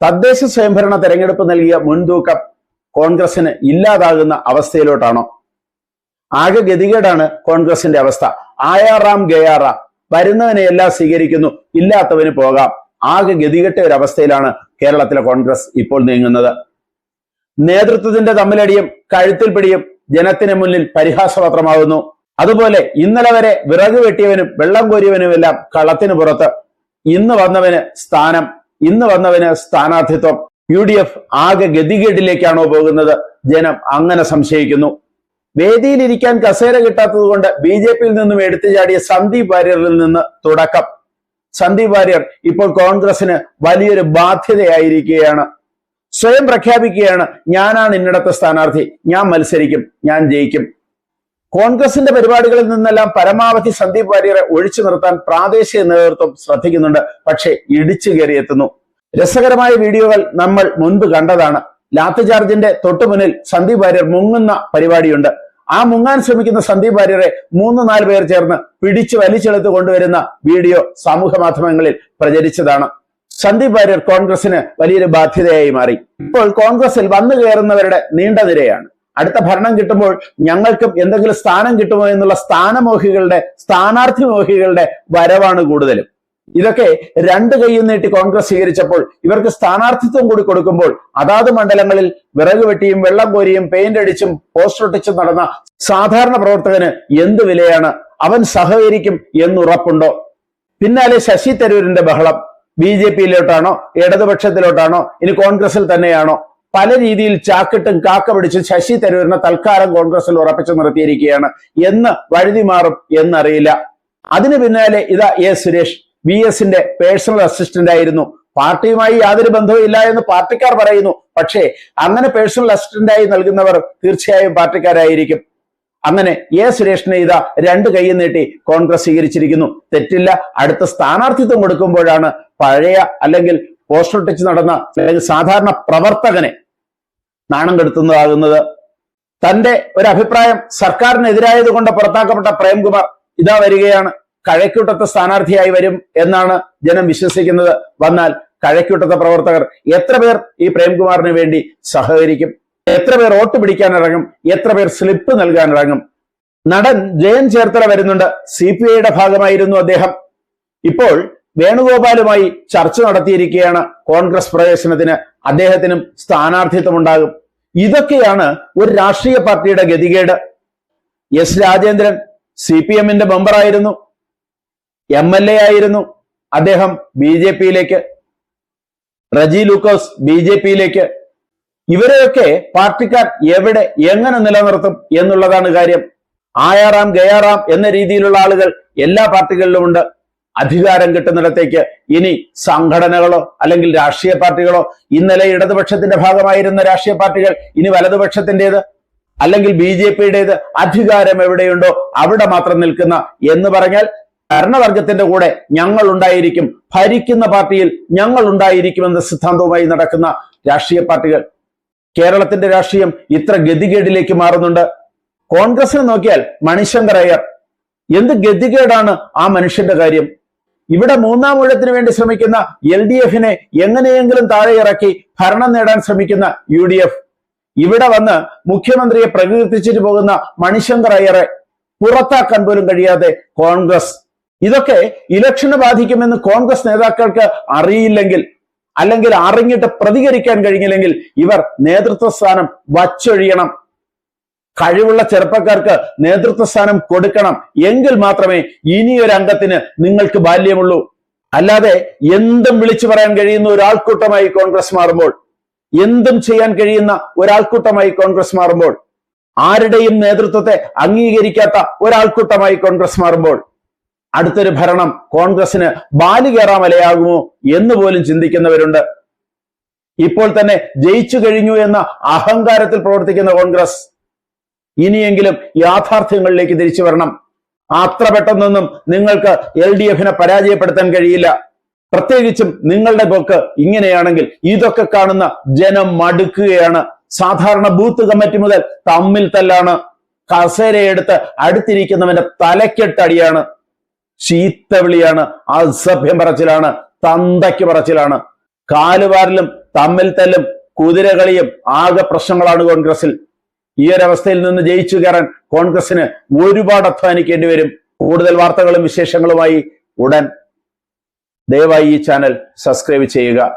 തദ്ദേശ സ്വയംഭരണ തെരഞ്ഞെടുപ്പ് നൽകിയ മുൻതൂക്കം കോൺഗ്രസിന് ഇല്ലാതാകുന്ന അവസ്ഥയിലോട്ടാണോ? ആകെ ഗതികേടാണ് കോൺഗ്രസിന്റെ അവസ്ഥ. ആയാറാം ഗയാറാം വരുന്നവനെ എല്ലാം സ്വീകരിക്കുന്നു. ഇല്ലാത്തവന് പോകാം. ആകെ ഗതികെട്ട ഒരു അവസ്ഥയിലാണ് കേരളത്തിലെ കോൺഗ്രസ് ഇപ്പോൾ നീങ്ങുന്നത്. നേതൃത്വത്തിന്റെ തമ്മിലടിയും കഴുത്തിൽ പിടിയും ജനത്തിന് മുന്നിൽ പരിഹാസപത്രമാകുന്നു അതുപോലെ ഇന്നലെ വരെ വിറക് വെട്ടിയവനും വെള്ളം കോരിയവനുമെല്ലാം കളത്തിന് പുറത്ത്. ഇന്ന് വന്നവന് സ്ഥാനം ഇന്ന് വന്നവന് സ്ഥാനാർത്ഥിത്വം യു ഡി എഫ് ആകെ ഗതികേടിലേക്കാണോ പോകുന്നത്? ജനം അങ്ങനെ സംശയിക്കുന്നു. വേദിയിലിരിക്കാൻ കസേര കിട്ടാത്തത് കൊണ്ട് ബി ജെ പിയിൽ നിന്നും എടുത്തു ചാടിയ സന്ദീപ് വാര്യറിൽ നിന്ന് തുടക്കം. സന്ദീപ് വാര്യർ ഇപ്പോൾ കോൺഗ്രസിന് വലിയൊരു ബാധ്യതയായിരിക്കുകയാണ്. സ്വയം പ്രഖ്യാപിക്കുകയാണ് ഞാനാണ് ഇന്നിടത്തെ സ്ഥാനാർത്ഥി. ഞാൻ മത്സരിക്കും. ഞാൻ ജയിക്കും. കോൺഗ്രസിന്റെ പരിപാടികളിൽ നിന്നെല്ലാം പരമാവധി സന്ദീപ് വാര്യരെ ഒഴിച്ചു നിർത്താൻ പ്രാദേശിക നേതൃത്വം ശ്രദ്ധിക്കുന്നുണ്ട്. പക്ഷേ ഇടിച്ചു കയറിയെത്തുന്നു രസകരമായ വീഡിയോകൾ നമ്മൾ മുൻപ് കണ്ടതാണ്. ലാത്ത് ചാർജിന്റെ തൊട്ടുമുന്നിൽ സന്ദീപ് വാര്യർ മുങ്ങുന്ന പരിപാടിയുണ്ട്. ആ മുങ്ങാൻ ശ്രമിക്കുന്ന സന്ദീപ് വാര്യരെ മൂന്ന് നാല് പേർ ചേർന്ന് പിടിച്ചു വലിച്ചെടുത്ത് കൊണ്ടുവരുന്ന വീഡിയോ സാമൂഹ്യ മാധ്യമങ്ങളിൽ പ്രചരിച്ചതാണ്. സന്ദീപ് വാര്യർ കോൺഗ്രസിന് വലിയൊരു ബാധ്യതയായി മാറി. ഇപ്പോൾ കോൺഗ്രസിൽ വന്നു കയറുന്നവരുടെ നീണ്ട നിരയാണ്. അടുത്ത ഭരണം കിട്ടുമ്പോൾ ഞങ്ങൾക്കും എന്തെങ്കിലും സ്ഥാനം കിട്ടുമോ എന്നുള്ള സ്ഥാനമോഹികളുടെ സ്ഥാനാർത്ഥി മോഹികളുടെ വരവാണ് കൂടുതലും. ഇതൊക്കെ രണ്ട് കൈയും നീട്ടി കോൺഗ്രസ് സ്വീകരിച്ചപ്പോൾ ഇവർക്ക് സ്ഥാനാർത്ഥിത്വം കൂടി കൊടുക്കുമ്പോൾ അതാത് മണ്ഡലങ്ങളിൽ വിറക് വെട്ടിയും വെള്ളം കോരിയും പെയിന്റ് അടിച്ചും പോസ്റ്റർ ഒട്ടിച്ചും നടന്ന സാധാരണ പ്രവർത്തകന് എന്ത് വിലയാണ്? അവൻ സഹകരിക്കും എന്നുറപ്പുണ്ടോ? പിന്നാലെ ശശി തരൂരിന്റെ ബഹളം. ബി ജെ പിയിലോട്ടാണോ? ഇടതുപക്ഷത്തിലോട്ടാണോ? ഇനി കോൺഗ്രസിൽ തന്നെയാണോ? പല രീതിയിൽ ചാക്കിട്ടും കാക്ക പിടിച്ച് ശശി തരൂരിനെ തൽക്കാലം കോൺഗ്രസിൽ ഉറപ്പിച്ചു നിർത്തിയിരിക്കുകയാണ്. എന്ന് വഴുതി മാറും എന്നറിയില്ല. അതിന് പിന്നാലെ ഇതാ എ സുരേഷ് വി എസിന്റെ പേഴ്സണൽ അസിസ്റ്റന്റ് ആയിരുന്നു. പാർട്ടിയുമായി യാതൊരു ബന്ധവും ഇല്ല എന്ന് പാർട്ടിക്കാർ പറയുന്നു. പക്ഷേ അങ്ങനെ പേഴ്സണൽ അസിസ്റ്റന്റായി നൽകുന്നവർ തീർച്ചയായും പാർട്ടിക്കാരായിരിക്കും. അങ്ങനെ എ സുരേഷിനെ ഇതാ രണ്ട് കൈ നീട്ടി കോൺഗ്രസ് സ്വീകരിച്ചിരിക്കുന്നു. തെറ്റില്ല. അടുത്ത സ്ഥാനാർത്ഥിത്വം കൊടുക്കുമ്പോഴാണ് പഴയ അല്ലെങ്കിൽ പോസ്റ്റർ ഒട്ടിച്ച് നടന്ന അല്ലെങ്കിൽ സാധാരണ പ്രവർത്തകനെ നാണം കെടുത്തുന്നതാകുന്നത്. തന്റെ ഒരു അഭിപ്രായം സർക്കാരിനെതിരായത് കൊണ്ട് പുറത്താക്കപ്പെട്ട പ്രേംകുമാർ ഇതാ വരികയാണ്. കഴക്കൂട്ടത്തെ സ്ഥാനാർത്ഥിയായി വരും എന്നാണ് ജനം വിശ്വസിക്കുന്നത്. വന്നാൽ കഴക്കൂട്ടത്തെ പ്രവർത്തകർ എത്ര പേർ ഈ പ്രേംകുമാറിന് വേണ്ടി സഹകരിക്കും? എത്ര പേർ വോട്ട് പിടിക്കാൻ ഇറങ്ങും എത്ര പേർ സ്ലിപ്പ് നൽകാൻ ഇറങ്ങും നടൻ ജയൻ ചേർത്തല വരുന്നുണ്ട്. സി പി ഐയുടെ ഭാഗമായിരുന്നു അദ്ദേഹം. ഇപ്പോൾ വേണുഗോപാലുമായി ചർച്ച നടത്തിയിരിക്കുകയാണ് കോൺഗ്രസ് പ്രവേശനത്തിന്. അദ്ദേഹത്തിനും സ്ഥാനാർത്ഥിത്വം ഉണ്ടാകും ഇതൊക്കെയാണ് ഒരു രാഷ്ട്രീയ പാർട്ടിയുടെ ഗതികേട്. എസ് രാജേന്ദ്രൻ സി പി എമ്മിന്റെ മെമ്പറായിരുന്നു എം എൽ എ ആയിരുന്നു. അദ്ദേഹം ബി ജെ പിയിലേക്ക്. റജി ലൂക്കോസ് ബി ജെ പിയിലേക്ക്. ഇവരെയൊക്കെ പാർട്ടിക്കാർ എവിടെ എങ്ങനെ നിലനിർത്തും എന്നുള്ളതാണ് കാര്യം. ആയാറാം ഗയാറാം എന്ന രീതിയിലുള്ള ആളുകൾ എല്ലാ പാർട്ടികളിലുമുണ്ട് അധികാരം കിട്ടുന്നിടത്തേക്ക് ഇനി സംഘടനകളോ അല്ലെങ്കിൽ രാഷ്ട്രീയ പാർട്ടികളോ ഇന്നലെ ഇടതുപക്ഷത്തിന്റെ ഭാഗമായിരുന്ന രാഷ്ട്രീയ പാർട്ടികൾ ഇനി വലതുപക്ഷത്തിന്റെത്? അല്ലെങ്കിൽ ബി ജെ പിയുടേത്? അധികാരം എവിടെയുണ്ടോ അവിടെ മാത്രം നിൽക്കുന്ന എന്ന് പറഞ്ഞാൽ ഭരണവർഗത്തിന്റെ കൂടെ ഞങ്ങൾ ഉണ്ടായിരിക്കും ഭരിക്കുന്ന പാർട്ടിയിൽ ഞങ്ങൾ ഉണ്ടായിരിക്കുമെന്ന സിദ്ധാന്തവുമായി നടക്കുന്ന രാഷ്ട്രീയ പാർട്ടികൾ. കേരളത്തിന്റെ രാഷ്ട്രീയം ഇത്ര ഗതികേടിലേക്ക് മാറുന്നുണ്ട്. കോൺഗ്രസിനെ നോക്കിയാൽ മണിശങ്കർ അയ്യർ. എന്ത് ഗതികേടാണ് ആ മനുഷ്യന്റെ കാര്യം? ഇവിടെ മൂന്നാം ഊഴത്തിന് വേണ്ടി ശ്രമിക്കുന്ന എൽ ഡി എഫിനെ എങ്ങനെയെങ്കിലും താഴെ ഇറക്കി ഭരണം നേടാൻ ശ്രമിക്കുന്ന യു ഡി എഫ്. ഇവിടെ വന്ന് മുഖ്യമന്ത്രിയെ പ്രകീർത്തിച്ചിട്ട് പോകുന്ന മണിശങ്കർ അയ്യറെ പുറത്താക്കാൻ പോലും കഴിയാതെ കോൺഗ്രസ്. ഇതൊക്കെ ഇലക്ഷന് ബാധിക്കുമെന്ന് കോൺഗ്രസ് നേതാക്കൾക്ക് അറിയില്ലെങ്കിൽ അല്ലെങ്കിൽ അറിഞ്ഞിട്ട് പ്രതികരിക്കാൻ കഴിഞ്ഞില്ലെങ്കിൽ ഇവർ നേതൃത്വ സ്ഥാനം വച്ചൊഴിയണം. കഴിവുള്ള ചെറുപ്പക്കാർക്ക് നേതൃത്വ സ്ഥാനം കൊടുക്കണം എങ്കിൽ മാത്രമേ ഇനിയൊരു അംഗത്തിന് നിങ്ങൾക്ക് ബാല്യമുള്ളൂ. അല്ലാതെ എന്തും വിളിച്ചു പറയാൻ കഴിയുന്ന ഒരാൾക്കൂട്ടമായി കോൺഗ്രസ് മാറുമ്പോൾ എന്തും ചെയ്യാൻ കഴിയുന്ന ഒരാൾക്കൂട്ടമായി കോൺഗ്രസ് മാറുമ്പോൾ ആരുടെയും നേതൃത്വത്തെ അംഗീകരിക്കാത്ത ഒരാൾക്കൂട്ടമായി കോൺഗ്രസ് മാറുമ്പോൾ അടുത്തൊരു ഭരണം കോൺഗ്രസിന് ബാലികേറാമലയാകുമോ എന്ന് പോലും ചിന്തിക്കുന്നവരുണ്ട്. ഇപ്പോൾ തന്നെ ജയിച്ചു കഴിഞ്ഞു എന്ന അഹങ്കാരത്തിൽ പ്രവർത്തിക്കുന്ന കോൺഗ്രസ് ഇനിയെങ്കിലും യാഥാർത്ഥ്യങ്ങളിലേക്ക് തിരിച്ചു വരണം. അത്ര പെട്ടെന്നൊന്നും നിങ്ങൾക്ക് എൽ ഡി എഫിനെ പരാജയപ്പെടുത്താൻ കഴിയില്ല. പ്രത്യേകിച്ചും നിങ്ങളുടെ പോക്ക് ഇങ്ങനെയാണെങ്കിൽ ഇതൊക്കെ കാണുന്ന ജനം മടുക്കുകയാണ്. സാധാരണ ബൂത്ത് കമ്മിറ്റി മുതൽ തമ്മിൽ തല്ലാണ്. കസേരയെടുത്ത് അടുത്തിരിക്കുന്നവന്റെ തലക്കെട്ടടിയാണ്. ചീത്തവിളിയാണ് അസഭ്യം പറച്ചിലാണ് തന്തയ്ക്ക് പറച്ചിലാണ്. കാലുവാരിലും തമ്മിൽ തല്ലും കുതിരകളിയും ആകെ പ്രശ്നങ്ങളാണ് കോൺഗ്രസിൽ. ഈ ഒരു അവസ്ഥയിൽ നിന്ന് ജയിച്ചു കയറാൻ കോൺഗ്രസിന് ഒരുപാട് അധ്വാനിക്കേണ്ടി വരും. കൂടുതൽ വാർത്തകളും വിശേഷങ്ങളുമായി ഉടൻ ദയവായി ഈ ചാനൽ സബ്സ്ക്രൈബ് ചെയ്യുക.